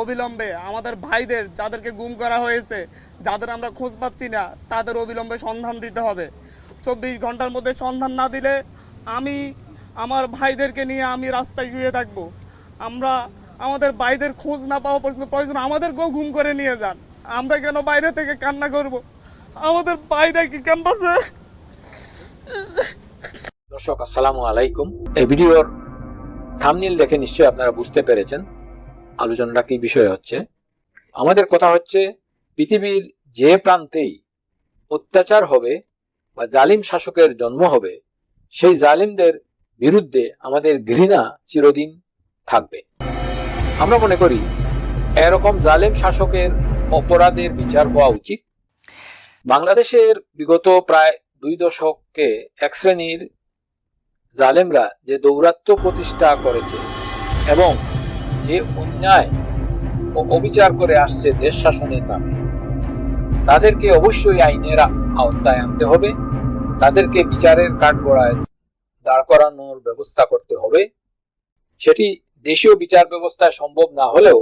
অবিলম্বে আমাদের ভাইদের যাদেরকে গুম করা হয়েছে, যাদের আমরা খোঁজ পাচ্ছি না, তাদের অবিলম্বে সন্ধান দিতে হবে। চব্বিশ ঘণ্টার মধ্যে সন্ধান না দিলে আমি আমার ভাইদেরকে নিয়ে আমি রাস্তায় শুয়ে থাকব। আমরা আমাদের ভাইদের খোঁজ না পাওয়া পর্যন্ত প্রয়োজন আমাদেরকেও ঘুম করে নিয়ে যান। আমরা কেন বাইরে থেকে কান্না করব? আমাদের বাইরে কি ক্যাম্পাসে? দর্শক, আসসালামু আলাইকুম। এই ভিডিওর থামনিল দেখে নিশ্চয়ই আপনারা বুঝতে পেরেছেন আলোচনাটা কি বিষয় হচ্ছে। আমাদের কথা হচ্ছে, পৃথিবীর যে প্রান্তেই অত্যাচার হবে বা জালিম শাসকের জন্ম হবে, সেই জালিমদের বিরুদ্ধে আমাদের ঘৃণা চিরদিন থাকবে। আমরা মনে করি, এরকম জালেম শাসকের অপরাধের বিচার হওয়া উচিত। বাংলাদেশের বিগত প্রায় দুই দশকে এক শ্রেণির জালেমরা যে দৌরাত্ম্য প্রতিষ্ঠা করেছে এবং যে অন্যায় ও অবিচার করে আসছে দেশ শাসনের নামে। তাদেরকে অবশ্যই আইনের আওতায় আনতে হবে। তাদেরকে বিচারের কাঠগড়ায় দাঁড় করানোর ব্যবস্থা করতে হবে। সেটি দেশীয় বিচার ব্যবস্থায় সম্ভব না হলেও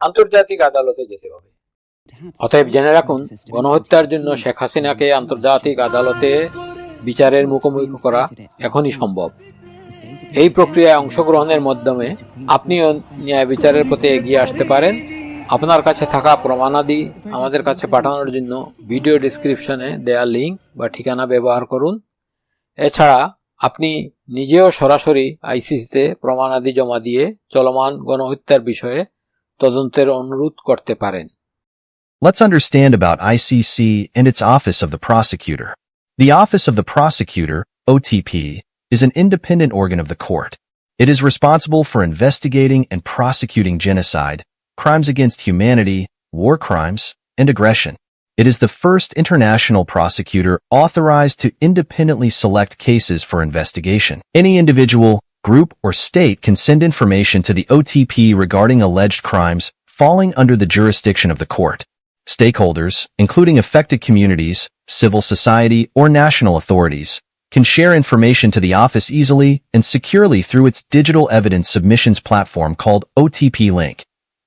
আন্তর্জাতিক আদালতে যেতে হবে। অতএব জেনে রাখুন, গণহত্যার জন্য শেখ হাসিনাকে আন্তর্জাতিক আদালতে বিচারের মুখোমুখি করা এখনই সম্ভব। এই প্রক্রিয়ায় অংশগ্রহণের মাধ্যমে আপনিও ন্যায় বিচারের প্রতি এগিয়ে আসতে পারেন। আপনার কাছে থাকা প্রমাণাদি আমাদের কাছে পাঠানোর জন্য ভিডিও ডিসক্রিপশনে দেয়া লিঙ্ক বা ঠিকানা ব্যবহার করুন। এছাড়া আপনি নিজেও সরাসরি আইসিসিতে প্রমাণাদি জমা দিয়ে চলমান গণহত্যার বিষয়ে তদন্তের অনুরোধ করতে পারেন। Let's understand about ICC and its Office of the Prosecutor. The Office of the Prosecutor, OTP, is an independent organ of the court. It is responsible for investigating and prosecuting genocide, crimes against humanity, war crimes, and aggression. It is the first international prosecutor authorized to independently select cases for investigation. Any individual, group, or state can send information to the OTP regarding alleged crimes falling under the jurisdiction of the court. Stakeholders, including affected communities, civil society, or national authorities, can share information to the office easily and securely through its digital evidence submissions platform called OTP Link.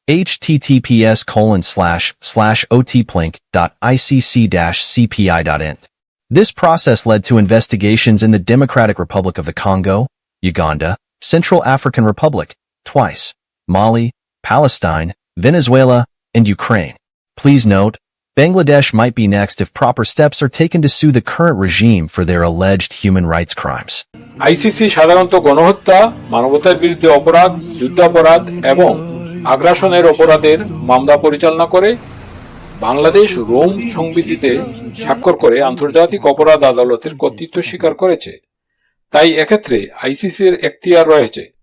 https colon slash slash otplink.icc-cpi.int. This process led to investigations in the Democratic Republic of the Congo, Uganda, Central African Republic, twice, Mali, Palestine, Venezuela, and Ukraine. Please note, Bangladesh might be next if proper steps are taken to sue the current regime for their alleged human rights crimes. ICC সাধারণত গণহত্যা, মানবতার বিরুদ্ধে অপরাধ, যুদ্ধাপরাধ এবং আগ্রাসনের অপরাধের মামলা পরিচালনা করে। বাংলাদেশ রোম সংবিধিতে স্বাক্ষর করে আন্তর্জাতিক অপরাধ আদালতের কর্তৃত্ব স্বীকার করেছে। তাই এক্ষেত্রে আইসিসির এখতিয়ার রয়েছে।